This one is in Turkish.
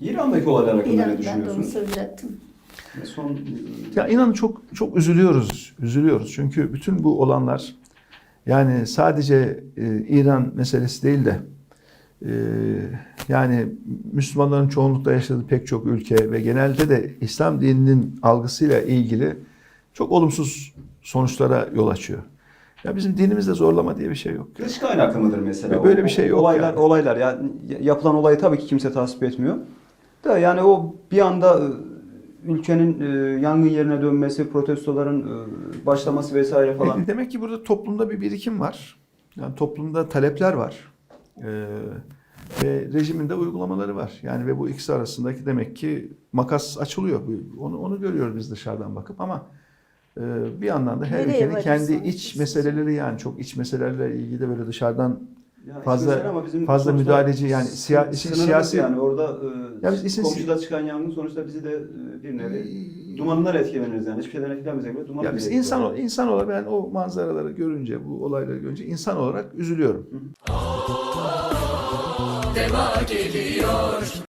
İran'daki olaylar hakkında İran, ne ben de onu düşünüyorsunuz? Son Ya inanın çok çok üzülüyoruz. Üzülüyoruz. Çünkü bütün bu olanlar yani sadece e, İran meselesi değil de e, yani Müslümanların çoğunlukla yaşadığı pek çok ülke ve genelde de İslam dininin algısıyla ilgili çok olumsuz sonuçlara yol açıyor. Ya bizim dinimizde zorlama diye bir şey yok. dış kaynaklı mıdır mesela? Böyle bir şey yok Olaylar, yani. olaylar yani yapılan olayı tabii ki kimse tasvip etmiyor. Da yani o bir anda e, ülkenin e, yangın yerine dönmesi, protestoların e, başlaması vesaire falan. E, Demek ki burada toplumda bir birikim var. Yani toplumda talepler var. Ee, ve rejimin de uygulamaları var. Yani ve bu ikisi arasındaki demek ki makas açılıyor. Onu onu görüyoruz biz dışarıdan bakıp ama e, bir yandan da her Nereye ülkenin kendi iç meseleleri yani çok iç meselelerle ilgili de böyle dışarıdan Yani Fazla- ama bizim fazla müdahaleci yani siya- işin siyasi- yani orada e, Ya biz işin- komşuda çıkan yangın sonuçta bizi de e, bir nevi dumanından etkileniriz yani hiçbir şeyden etkilenmesek bile duman ya biz insan etkiliyor. insan olarak ben o manzaraları görünce bu olayları görünce insan olarak üzülüyorum. Deva geliyor